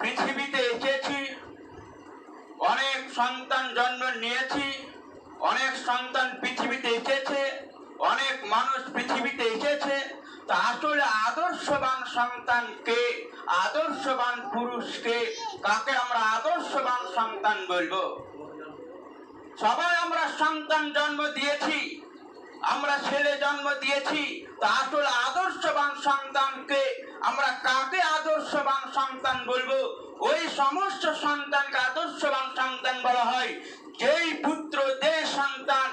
পৃথিবীতে এসেছি, অনেক সন্তান জন্ম নিয়েছি, অনেক সন্তান পৃথিবীতে এসেছে, অনেক মানুষ পৃথিবীতে এসেছে। তা আসলে আদর্শবান সন্তানকে আদর্শবান পুরুষকে কাকে আমরা আদর্শবান সন্তান বলব? সবাই আমরা সন্তান জন্ম দিয়েছি। আমরা ছেলে জন্ম দিয়েছি, তা আসলে আদর্শবান সন্তানকে আমরা কাকে আদর্শবান সন্তান বলব? ওই সমস্ত সন্তানকে আদর্শবান সন্তান বলা হয়। যেই পুত্র যে সন্তান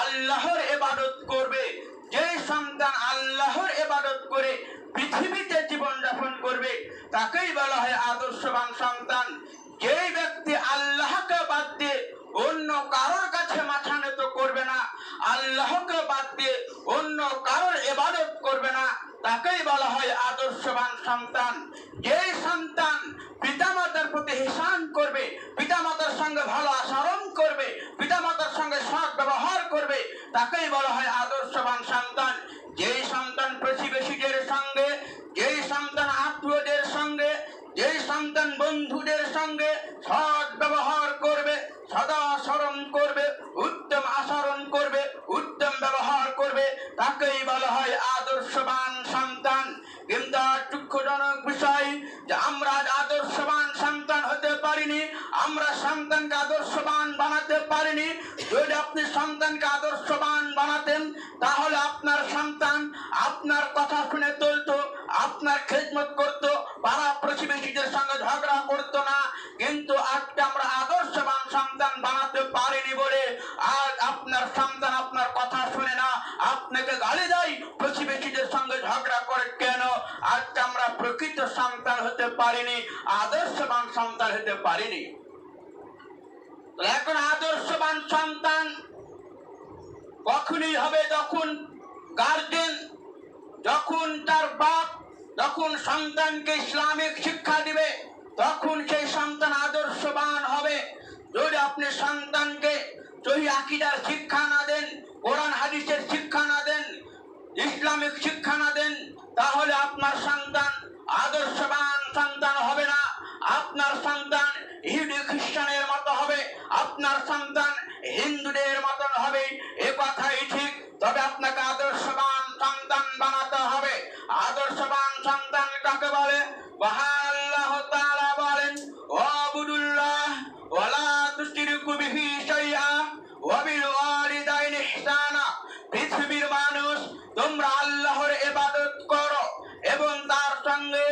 আল্লাহর এবাদত করবে যে সন্তান আল্লাহর এবাদত করে পৃথিবীতে জীবন যাপন করবে, তাকেই বলা হয় আদর্শবান সন্তান যেই ব্যক্তি আল্লাহকে বাদ দিয়ে অন্য কারোর কাছে মাথা নত করবে না আল্লাহকে বাদ দিয়ে অন্য কারোর এবাদত করবে না, তাকেই বলা হয় আদর্শবান সন্তান। যেই সন্তান পিতামাতার প্রতি হিসান করবে, পিতামাতার সঙ্গে ভালো আচরণ করবে, পিতামাতার সঙ্গে সৎ ব্যবহার করবে, তাকেই বলা হয় আদর্শবান সন্তান। যেই সন্তান প্রতিবেশীদের সঙ্গে, যেই সন্তান আত্মীয়দের যেই সন্তান বন্ধুদের সঙ্গে সৎ ব্যবহার করবে, সদা আচরণ করবে, উত্তম আচরণ করবে, উত্তম ব্যবহার করবে, তাকেই বলা হয় আদর্শবান সন্তান। কিন্তু দুঃখজনক বিষয় যে আমরা আদর্শবান সন্তান হতে পারিনি আমরা সন্তানকে আদর্শবান বানাতে পারিনি। যদি আপনি সন্তানকে আদর্শবান বানাতেন, তাহলে আপনার সন্তান আপনার কথা শুনে চলতো, আপনার খেদমত করতো, পাড়া প্রতিবেশীদের সঙ্গে ঝগড়া করতো না। কিন্তু আজকে আমরা আদর্শবান সন্তান বানাতে পারিনি বলে আজ আপনার সন্তান আপনার কথা শুনে না। আপনাকে গালি দেয় প্রতিবেশীদের সঙ্গে ঝগড়া করে কেন? আজকে আমরা প্রকৃত সন্তান হতে পারিনি, আদর্শবান সন্তান হতে পারিনি। এখন আদর্শবান সন্তান। কখনই হবে যখন গার্জেন যখন তার বাপ, যখন সন্তানকে ইসলামিক শিক্ষা দিবে, তখন সেই সন্তান আদর্শবান হবে। যদি আপনি সন্তানকে সহি আকিদার শিক্ষা না দেন, কোরআন, হাদিসের শিক্ষা না দেন, ইসলামিক শিক্ষা না দেন, তাহলে আপনার সন্তান আদর্শবান সন্তান হবে না। আপনার সন্তান ইহুদি খ্রিস্টানের মতো হবে, আপনার সন্তান হিন্দুদের মতন হবে, এ কথাই ঠিক। তবে আপনাকে আদর্শবান সন্তান বানাতে হবে। আদর্শবান সন্তান কাকে বলে? আল্লাহ তাআলা বলেন, ওয়াবুদুল্লাহ, ওয়ালা তুশরিকু বিহি শাইআ, ওয়া বিল ওয়ালিদাইনি ইহসানা। পৃথিবীর মানুষ, তোমরা আল্লাহর ইবাদত করো এবং তার সঙ্গে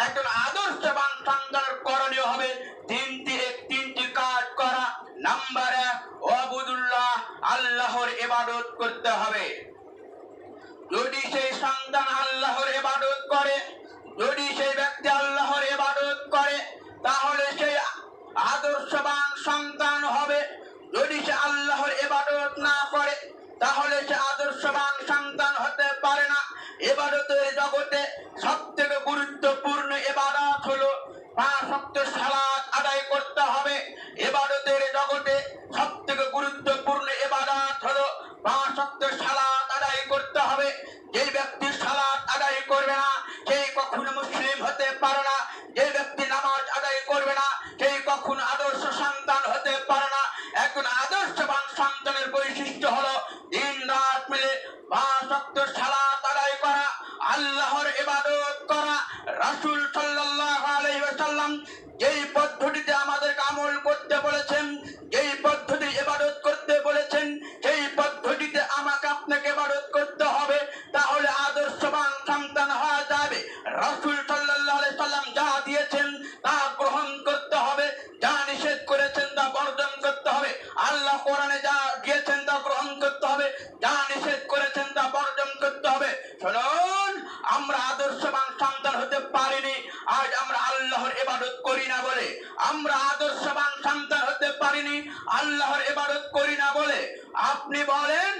একজন ইবাদত করি না বলে। আমরা আদর্শবান সন্তান হতে পারিনি, আল্লাহর ইবাদত করি না বলে। আপনি বলেন,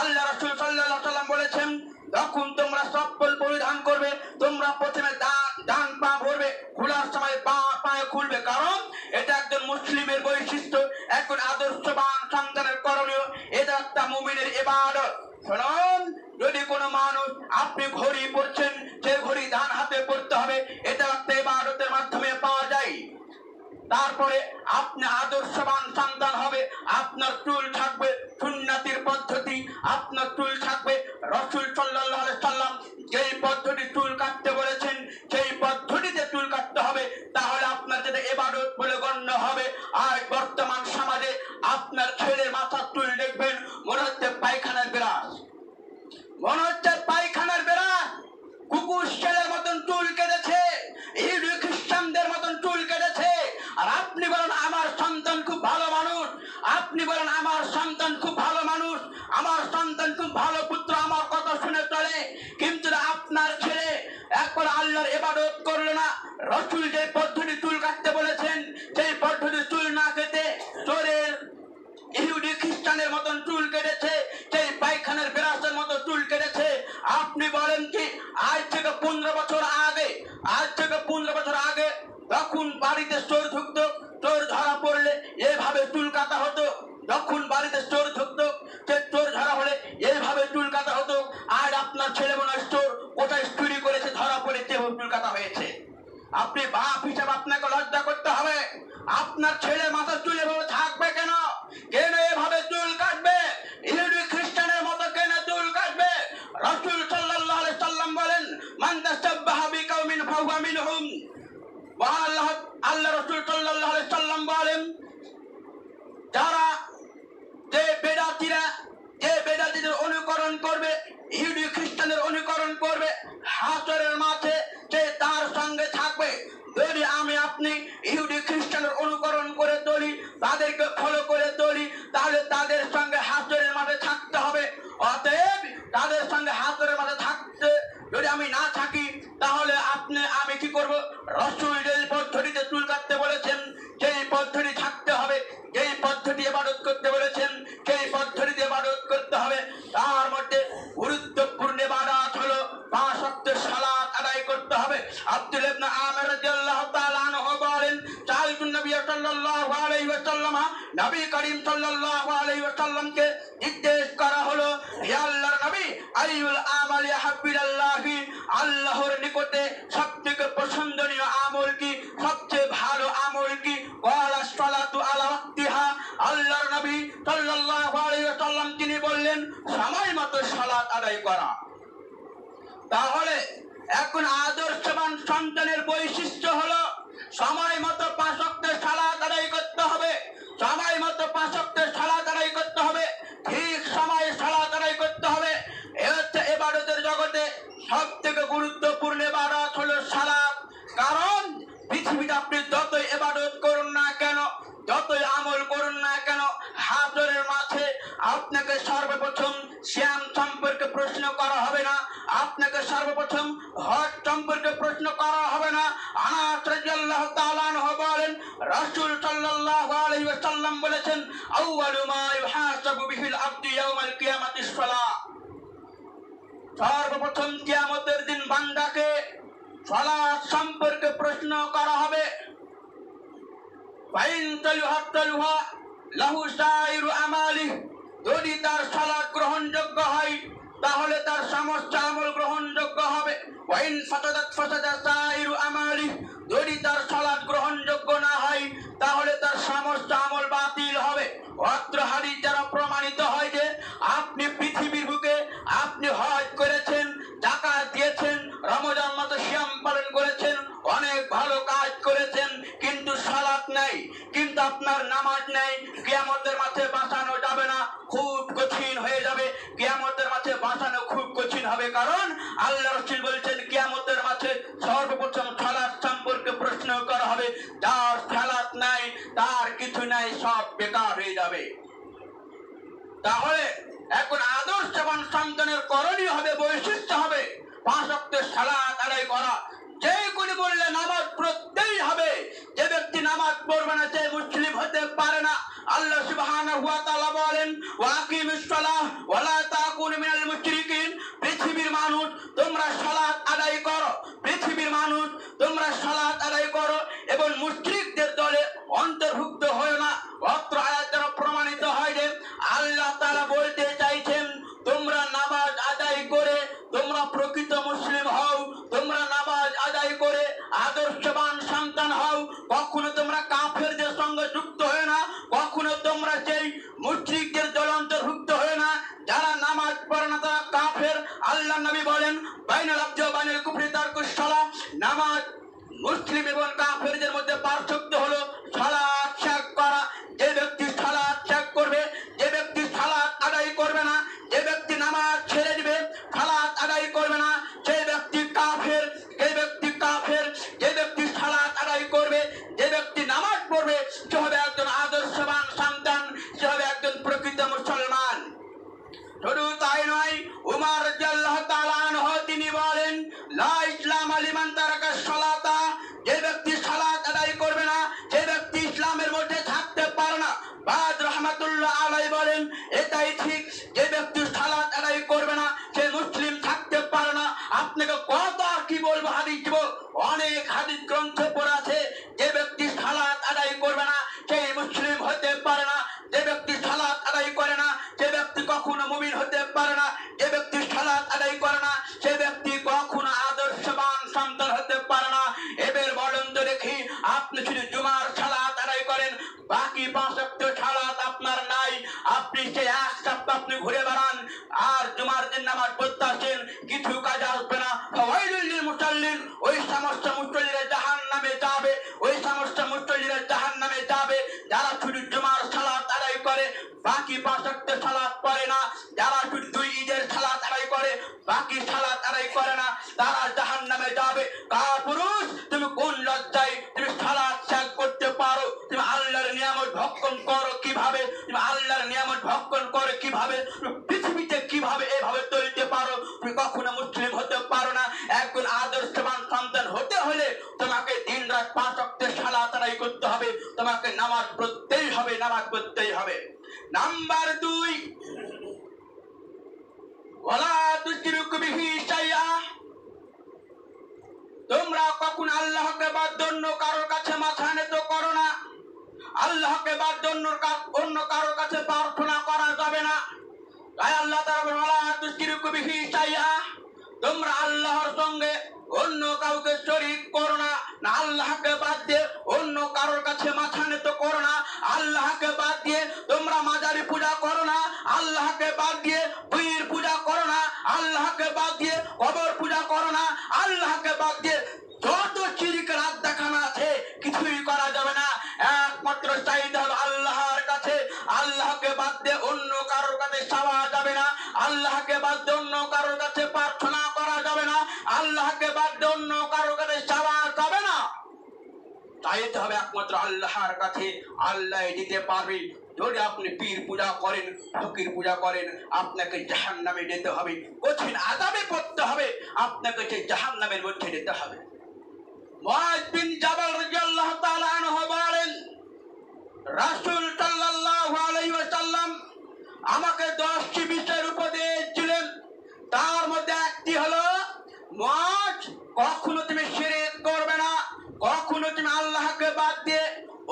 আল্লাহ রাসূল আলাইহি সাল্লাম বলেছেন, যখন তোমরা চপ্পল পরিধান করবে, তোমরা প্রথমে ডান পা ভরবে, খোলার সময় পা, পায়ে খুলবে। কারণ এটা একজন মুসলিমের বৈশিষ্ট্য, একজন আদর্শবান সন্তানের করণীয়। এটা একটা মুমিনের ইবাদত। শুনুন, যদি কোনো মানুষ আপনি ঘড়ি পড়ছেন সে ঘড়ি ডান হাতে পড়তে হবে, এটা একটা যায় তারপরে আপনি আদর্শবান সন্তান হবে, আপনার চুল থাকবে সুন্নাতির পদ্ধতি, আপনার চুল থাকবে রসুল সাল্লাহ সাল্লাম চোর ঢুকতো চোর ধরা পড়লে এভাবে চুল কাটা হতো। যখন বাড়িতে চোর ঢুকতো চোর ধরা হলে এইভাবে চুল কাটা হতো। আর আপনার ছেলে মনে চোর কোথায় চুরি করেছে, ধরা পড়েছে এবং চুল কাটা হয়েছে। আপনি বাপ হিসাবে আপনাকে লজ্জা করতে হবে। আপনার ছেলে যারা যে বেদাতিরা যে বেদাতিদের অনুকরণ করবে, ইহুদি খ্রিস্টানের অনুকরণ করবে হাসরের মাঠে সে তার সঙ্গে থাকবে, যদি আমি আপনি ইহুদি খ্রিস্টানের অনুকরণ করে চলি, তাদেরকে ফলো করে চলি, তাহলে তাদের সঙ্গে হাসরের মাঠে থাকতে হবে। অতএব তাদের সঙ্গে হাসরের মাঠে থাকতে, যদি আমি না থাকি, তাহলে আপনি, আমি কি করব? রসুল নবী করিম সাল্লাল্লাহু নির্দেশ করা হলো আল্লাহর নবী আল্লাহর নিকটে সবথেকে পছন্দনীয় আমল কি? সবচেয়ে ভালো আমল কি? আল্লাহর নবী সাল্লাল্লাহু তিনি বললেন, সময় মতো সালাত আদায় করা। তাহলে এখন আদর্শবান সন্তানের বৈশিষ্ট্য হলো সময় মতো পাঁচক্তের সালাত আদায় করতে হবে। সময় মতো পাঁচক্তের সালাত আদায় করতে হবে। ঠিক সময়ে সালাত আদায় করতে হবে। এ হচ্ছে এবাদতের জগতে সব থেকে গুরুত্বপূর্ণ এবাদত হলো সালাত কারণ পৃথিবীতে আপনি যতই এবাদত করুন না কেন, যতই আমল করুন না কেন, হাজরের মাঝে আপনাকে সর্বপ্রথম শ্যাম সম্পর্কে প্রশ্ন করা হবে না। আপনাকে সর্বপ্রথম করা হবে না। আনাস রাদিয়াল্লাহু তাআলা বলেন, রাসূল সাল্লাল্লাহু আলাইহি ওয়াসাল্লাম বলেছেন, আউয়ালু মা ইউহাসাবু ইয়াউমাল কিয়ামাতিস সালাহ সর্বপ্রথম কিয়ামতের দিন বান্দাকে সালাত সম্পর্কে প্রশ্ন করা হবে। ফাইন তালুহা তালুহা লাহু সাইরু আমালি যদি তার সালাত গ্রহণযোগ্য হয় তাহলে তার সমস্ত আমল গ্রহণযোগ্য হবে। ওয়াইন ফাসাদাত ফাসাদা সাইরু আমালি। যদি তার সালাত গ্রহণযোগ্য না হয়, তাহলে তার সমস্ত আমল বাতিল হবে। অত্র হাদিস দ্বারা প্রমাণিত হয় যে, আপনি পৃথিবীর বুকে আপনি হজ করেছেন, জাকাত দিয়েছেন, রমজান মতো শ্যাম পালন করেছেন, অনেক ভালো কাজ করেছেন, কিন্তু সালাত নাই, কিন্তু আপনার নামাজ নেই, কিয়ামতের মাঠে বাঁচানো আল্লাহ বলছেন, কিয়ামতের মাঠে সর্বপ্রথম সালাত সম্পর্কে প্রশ্ন করা হবে। যার সালাত নাই, তার কিছু নাই, সব বেকার হয়ে যাবে। তাহলে এখন আদর্শবান সন্তানের করণীয় হবে, বৈশিষ্ট্য হবে পাঁচ অক্টের সালাত আদায় করা। যে কোনো বললে নামাজ পড়তেই হবে। যে ব্যক্তি নামাজ পড়বে না, সে মুসলিম হতে পারে না। আল্লাহ সুবহানাহু ওয়া তাআলা বলেন ওয়াকিমিস সালাহ ওয়ালা তাকুনু মিনাল মুশরিকিন। মানুষ, তোমরা সলাদ আদায় করো। পৃথিবীর মানুষ, তোমরা সলাদ আদায় করো এবং মুশ্রিকদের দলে অন্তর্ভুক্ত নবী বলেন, বাইনাল আব্দ বাইনাল কুফরি তারকুস সালাহ নামাজ মুসলিম এবং কাফেরদের মধ্যে পার্থক্য হলো কীভাবে পৃথিবীতে কীভাবে এভাবে চলতে পারো? তুমি কখনো মুসলিম হতে পারো না। একজন আদর্শবান সন্তান হতে হলে তোমাকে দিন রাত পাঁচ অক্টের সালাত আদায় করতে হবে। তোমাকে নামাজ পড়তেই হবে, নামাজ পড়তেই হবে। নাম্বার দুই, ওয়ালা তুশরিকু বিহি তোমরা কখন আল্লাহকে বাদ অন্য কারোর কাছে মাথা নত করো না। আল্লাহকে বাদ অন্য অন্য কারোর কাছে প্রার্থনা করা যাবে না। তাই আল্লাহ শাইআ। তোমরা আল্লাহর সঙ্গে অন্য কাউকে শরীক করো না। না, আল্লাহকে বাদ দিয়ে অন্য কারোর কাছে মাথা নত করো না। আল্লাহকে বাদ দিয়ে তোমরা মাজারি পূজা করো না। আল্লাহকে বাদ দিয়ে পীর পূজা করো না। আল্লাহকে বাদ দিয়ে কবর পূজা করো না। আল্লাহকে বাদ দিয়ে যত আল্লাহকে বাদ অন্য কারোর কাছে প্রার্থনা করা যাবে না। আল্লাহকে বাদ অন্য কারোর কাছে চাওয়া যাবে না। চাইতে হবে একমাত্র আল্লাহর কাছে। আল্লাহ দিতে পারবে। যদি আপনি পীর পূজা করেন, ফকির পূজা করেন, আপনাকে জাহান নামে যেতে হবে। কঠিন আদাবে পড়তে হবে। আপনাকে সেই জাহান নামের মধ্যে যেতে হবে। মুআজ বিন জাবাল রাদিয়াল্লাহু তাআলা আনহু বলেন, রাসূল সাল্লাল্লাহু আলাইহি ওয়াসাল্লাম, আমাকে দশটি বিষয়ের উপদেশ দিলেন তার মধ্যে একটি হলো মুআজ কখনো তুমি শিরক করবে না, কখনো তুমি আল্লাহকে বাদ দিয়ে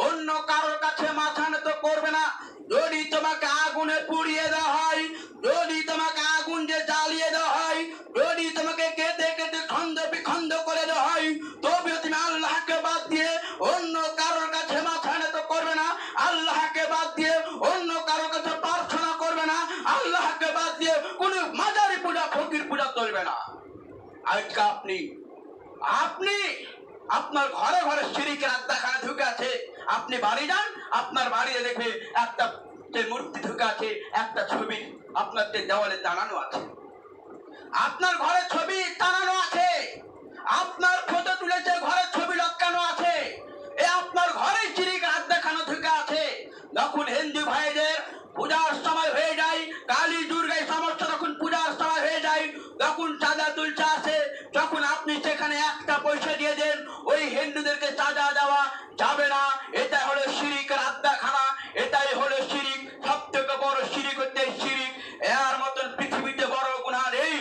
অন্য কারোর কাছে মাথা নত করবে না। যদি তোমাকে আগুনে পুড়িয়ে দেওয়া হয়, যদি তোমাকে আগুন যে জ্বালিয়ে দেওয়া হয়, যদি তোমাকে কেটে কেটে খন্দ বিখন্দ করে দেওয়া হয়, তবে তুমি আল্লাহকে বাদ দিয়ে অন্য কারোর কাছে মাথা নত করবে না। আল্লাহকে বাদ দিয়ে অন্য কারোর কাছে প্রার্থনা করবে না। আল্লাহকে বাদ দিয়ে কোনো মাজারি পূজা ফকির পূজা করবে না। আজকে আপনি আপনি আপনার ঘরে ঘরে শিরিকের আড্ডাখানে ঢুকে আছে। আপনি বাড়ি যান, আপনার বাড়িতে দেখবে একটা যে মূর্তি ঢুকে আছে, একটা ছবি আপনার যে দেওয়ালে টানানো আছে। আপনার ঘরে ছবি টানানো আছে। আপনার ফটো তুলেছে ঘরে ছবি লটকানো আছে, এ আপনার ঘরে চিরিক হাত দেখানো ঢুকে আছে। যখন হিন্দু ভাইদের পূজার সময় হয়ে যায় সেখানে একটা পয়সা দিয়ে দেন, ওই হিন্দুদেরকে চাঁদা দেওয়া যাবে না। এটা হলো শিরিকের আড্ডাখানা, এটাই হলো শিরিক সব থেকে বড় শিরিক হচ্ছে শিরিক। এর মতন পৃথিবীতে বড় গুণা নেই।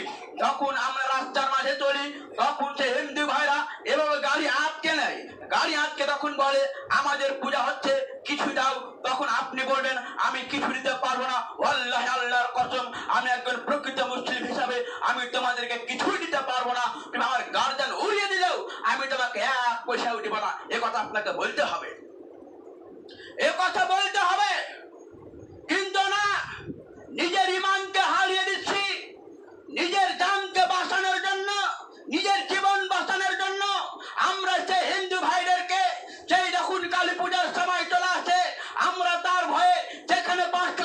যখন আমরা রাস্তার মাঝে চলি, তখন সে হিন্দু ভাইরা এভাবে গাড়ি আটকে নেয়। গাড়ি আটকে তখন বলে, আমাদের পূজা হচ্ছে, কিছু দাও। তখন আপনি বলবেন আমি কিছু দিতে পারব না। আল্লাহ আল্লাহর কসম, আমি একজন প্রকৃত মুসলিম হিসাবে আমি তোমাদেরকে কিছুই দিতে পারব না। তুমি আমার গার্জেন উড়িয়ে দিলেও আমি তোমাকে এক পয়সাও দিব না। এ কথা আপনাকে বলতে হবে। এ কথা বলতে হবে। কিন্তু না, নিজের ইমানকে হারিয়ে দিচ্ছি। নিজের জানকে বাঁচানোর জন্য, নিজের জীবন বাঁচানোর জন্য আমরা সেই হিন্দু ভাইদেরকে, সেই যখন কালী পূজার সময় চলে আসে আমরা তার ভয়ে যেখানে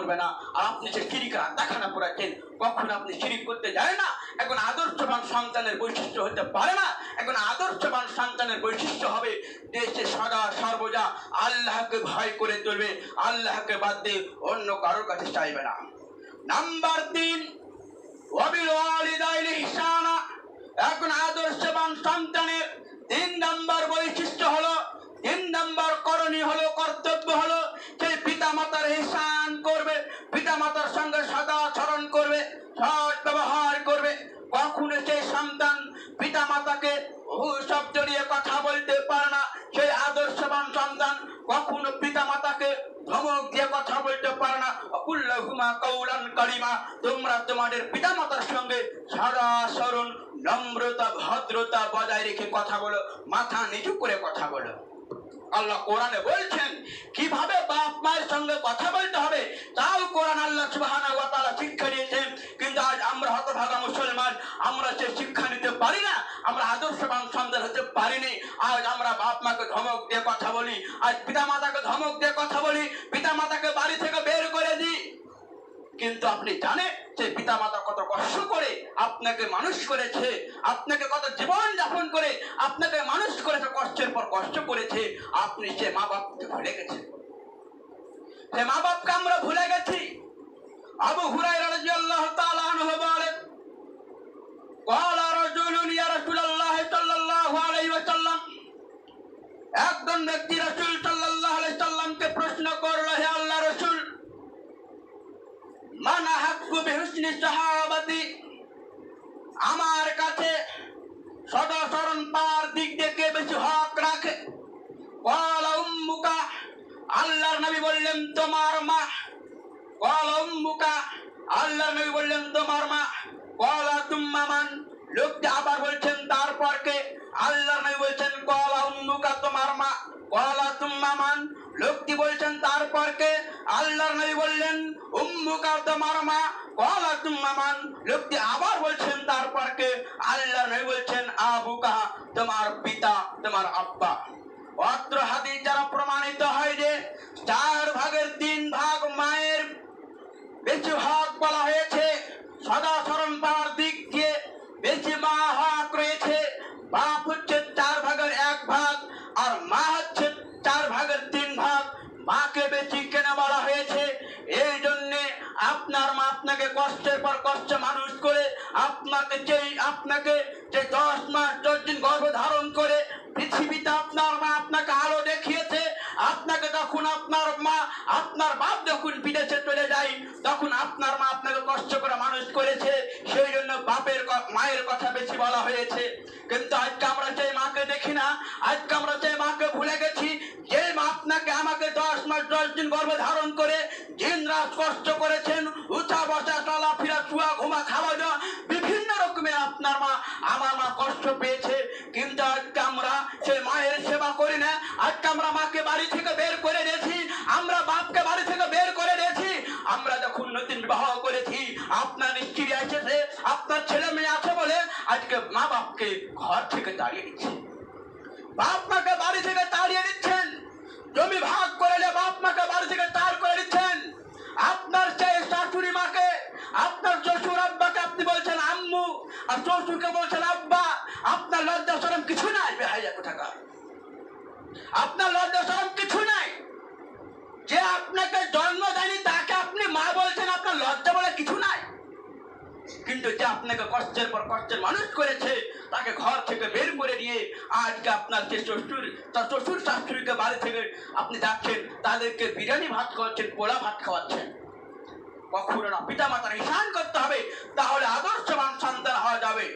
করবে না। আর আপনি যে শিরিকা দেখানা করেছেন, কখন আপনি শিরিক করতে যায় না? এখন আদর্শবান সন্তানের বৈশিষ্ট্য হতে পারে না? এখন আদর্শবান সন্তানের বৈশিষ্ট্য হবে দেশে সদা সর্বদা আল্লাহকে ভয় করে চলবে। আল্লাহকে বাদ দিয়ে অন্য কারোর কাছে চাইবে না। নাম্বার তিন এখন আদর্শবান সন্তানের তিন নাম্বার বৈশিষ্ট্য হলো, তিন নাম্বার করণীয় হলো, কর্তব্য হলো, সেই পিতা মাতার করবে পিতা মাতার সঙ্গে সদা আচরণ করবে, সৎ ব্যবহার করবে। কখনো সেই সন্তান পিতা মাতাকে সব জড়িয়ে কথা বলতে পারে না। সেই আদর্শবান সন্তান কখনো পিতা মাতাকে ধমক দিয়ে কথা বলতে পারে না। কুল্লাহুমা কৌলান কালিমা তোমরা তোমাদের পিতা মাতার সঙ্গে সারা সরণ নম্রতা, ভদ্রতা বজায় রেখে কথা বলো, মাথা নিচু করে কথা বলো। আল্লাহ কোরআনে বলছেন, কীভাবে বাপ মায়ের সঙ্গে কথা বলতে হবে? তাও কোরআন আল্লাহ ওয়া শিক্ষা দিয়েছেন, কিন্তু আজ আমরা হতভাগা মুসলমান, আমরা সে শিক্ষা নিতে পারি না, আমরা আদর্শবান সন্তান হতে পারিনি। আজ আমরা বাপ মাকে ধমক দিয়ে কথা বলি, আজ পিতা মাতাকে ধমক দিয়ে কথা বলি পিতা মাতাকে বাড়ি থেকে বের করে দিই। কিন্তু আপনি জানেন যে পিতা মাতা কত কষ্ট করে আপনাকে মানুষ করেছে আপনাকে কত জীবন যাপন করে আপনাকে মানুষ করেছে কষ্টের পর কষ্ট করেছে আপনি সে মা বাপকে ভুলে গেছেন সে মা বাপকে আমরা ভুলে গেছি আবু হুরায়রা রাদিয়াল্লাহু তাআলা আনহু বলেন قال رجل يا رسول الله صلى الله عليه وسلم একজন ব্যক্তি রাসূল সাল্লাল্লাহু আলাইহি সাল্লামকে প্রশ্ন করলো হে আল্লাহ রাসূল মানা হাক্কু বিহুসনি সাহাবাতি। আমার কাছে সদা পার পাওয়ার দিক দিয়ে বেশি হক রাখে? কলা উম্মুকা, আল্লাহর নবী বললেন, তোমার মা। কলা উম্মুকা, আল্লাহর নবী বললেন, তোমার মা। কলা তুম্মামান লোকটি আবার বলছেন, তারপর কে? আল্লাহর নবী বলছেন, কলা উম্মুকা তোমার মা, কলা তুম্মামান লোকটি বলছেন, তারপর কে? আল্লাহর নবী বললেন উম্মুকা তোমার মা, কলা তুম্মামান লোকটি আবার বলছেন, তারপর কে? আল্লাহর নবী বলছেন, আবুকা তোমার পিতা, তোমার আব্বা। অত্র হাদিস যারা প্রমাণিত হয় যে, চার ভাগের তিন ভাগ মায়ের বেশি হক বলা হয়েছে, সদা স্মরণ পাওয়ার দিক দিয়ে বেশি মা হক রয়েছে বাপ হচ্ছে চার ভাগের এক ভাগ, আর মা হচ্ছে চার ভাগের তিন ভাগ। মাকে বেশি কেনা বলা হয়েছে। এই জন্যে আপনার মা আপনাকে কষ্টের পর কষ্ট মানুষ করে, আপনাকে যেই, আপনাকে যে দশ মাস দশ দিন গর্ভ ধারণ করে আপনার বাপ যখন বিদেশে চলে যায়, তখন আপনার মা আপনাকে কষ্ট করে মানুষ করেছে। সেই জন্য বাপের মায়ের কথা বেশি বলা হয়েছে। কিন্তু আজকে আমরা সেই মাকে দেখি না, আজকে আমরা সেই মাকে ভুলে গেছি যে মা আপনাকে আমাকে দশ মাস, দশ দিন গর্ভে ধারণ করে দিন রাত কষ্ট করেছেন, উঠা বসা চলা চলাফেরা শুয়া ঘুমা, খাওয়া দাওয়া, বিভিন্ন রকমের আপনার মা, আমার মা কষ্ট পেয়েছে। আপনার স্ত্রী এসেছে আপনার ছেলে মেয়ে আছে বলে আজকে মা বাপকে ঘর থেকে তাড়িয়ে দিচ্ছে। বাপ মাকে বাড়ি থেকে তাড়িয়ে দিচ্ছেন। জমি ভাগ করে বাপ মাকে বাড়ি থেকে তার করে দিচ্ছেন। আপনার সেই শাশুড়ি মাকে, আপনার শ্বশুর আব্বাকে আপনি বলছেন আম্মু, আর শ্বশুরকে বলছেন আব্বা, আপনার লজ্জা সরম কিছু নাই বেহাইয়া কোথাকার। আপনার লজ্জা সরম কিছু নাই। যে আপনাকে জন্ম দেয়নি, তাকে আপনি মা বলছেন, আপনার লজ্জা বলে কিছু নাই। কিন্তু যে আপনাকে কষ্টের পর কষ্টের মানুষ করেছে, তাকে ঘর থেকে বের করে দিয়ে আজকে আপনার যে শ্বশুর, তার শ্বশুর শাশুড়িকে বাড়ি থেকে আপনি যাচ্ছেন, তাদেরকে বিরিয়ানি ভাত খাওয়াচ্ছেন, পোড়া ভাত খাওয়াচ্ছেন। কখনো না পিতা মাতার ঈশান করতে হবে, তাহলে আদর্শবান সন্তান হওয়া যাবে।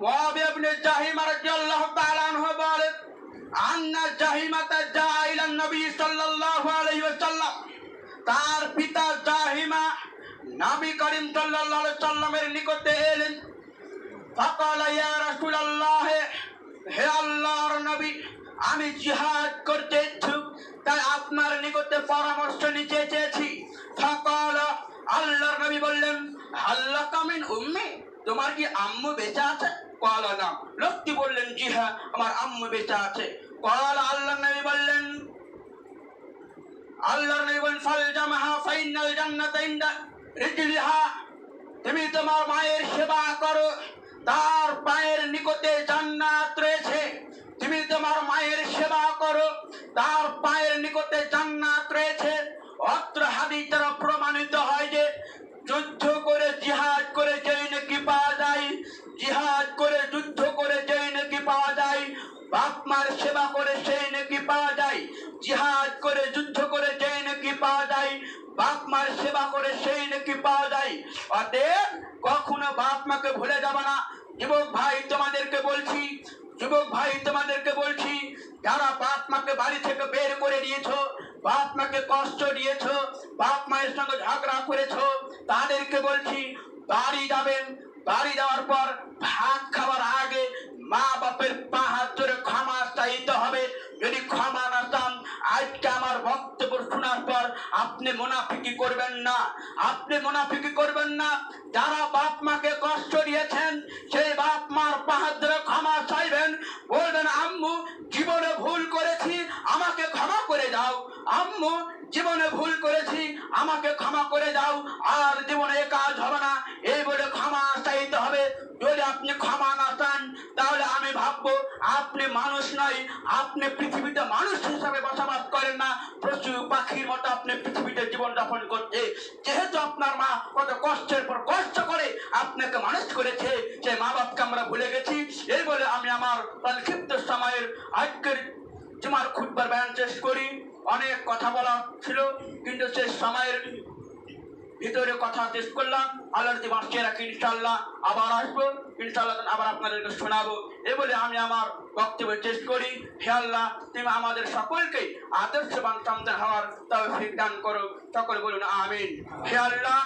মুআবিয়া ইবনে জাহিমা রাদিয়াল্লাহু তাআলা আনহু বলেন নবী তার পিতা জাহিমা নবী করিম সাল্লামের নিকটে এলেন। হে আল্লাহর নবী, আমি জিহাদ করতে ইচ্ছুক, তাই আপনার নিকটে পরামর্শ নিতে চেয়েছি। ফাকালা, আল্লাহর নবী বললেন আল্লাহ কামিন উম্মি। তোমার কি আম্মু বেঁচে আছে? কলা না। লোকটি বললেন, জি হ্যাঁ আমার আম্মু বেঁচে আছে। কলা আল্লাহ নবী বললেন, আল্লাহর নবী বলেন ফাল জামাহা ফাইনাল জান্নাতা রিজলিহা। তুমি তোমার মায়ের সেবা করো, তার পায়ের নিকটে জান্নাত রয়েছে। তুমি তোমার মায়ের সেবা করো, তার পায়ের নিকটে জান্নাত রয়েছে। অত্র হাদিস দ্বারা প্রমাণিত হয় যে, যুদ্ধ করে জিহাদ করে, যুদ্ধ করে যেই নাকি পাওয়া যায়, বাপ মার সেবা করে, সেই নাকি পাওয়া যায়। অতএব কখনো বাপ মাকে ভুলে যাবে না। যুবক ভাই, তোমাদেরকে বলছি, যুবক ভাই, তোমাদেরকে বলছি, যারা বাপ মাকে বাড়ি থেকে বের করে দিয়েছ, বাপ মাকে কষ্ট দিয়েছ, বাপ মায়ের সঙ্গে ঝগড়া করেছ, তাদেরকে বলছি, বাড়ি যাবেন। বাড়ি যাওয়ার পর ভাত খাওয়ার আগে মা বাপের পা হাত ধরে ক্ষমা চাইতে হবে। যদি ক্ষমা না চান, আজকে আমার বক্তব্য শোনার পর আপনি মুনাফিকি করবেন না। আপনি মুনাফিকি করবেন না। যারা বাপ মাকে কষ্ট দিয়েছেন, সেই বাপ মার পা হাত ধরে ক্ষমা চাইবেন। বলবেন, আম্মু, জীবনে ভুল করেছি, আমাকে ক্ষমা করে দাও। আম্মু, জীবনে ভুল করেছি, আমাকে ক্ষমা করে দাও। আর জীবনে কাজ হবে আপনি পৃথিবীতে মানুষ হিসাবে বসবাস করেন না। পশু, পাখির মতো আপনি পৃথিবীতে জীবন যাপন করতে যেহেতু আপনার মা কত কষ্টের পর কষ্ট করে আপনাকে মানুষ করেছে সেই মা বাপকে আমরা ভুলে গেছি। এই বলে আমি আমার সংক্ষিপ্ত সময়ের আজকের জুমার খুদবার বয়ান শেষ করি। অনেক কথা বলা ছিল, কিন্তু সে সময়ের ভিতরে কথা শেষ করলাম আল্লাহ যদি বাঁচিয়ে রাখি ইনশাল্লাহ আবার আসব। ইনশাল্লাহ আবার আপনাদেরকে শোনাবো। এ বলে আমি আমার বক্তব্য শেষ করি। হে আল্লাহ, তুমি আমাদের সকলকে আদর্শবান সন্তান হওয়ার তবে দান করো। সকল বলুন, আমিন। হে আল্লাহ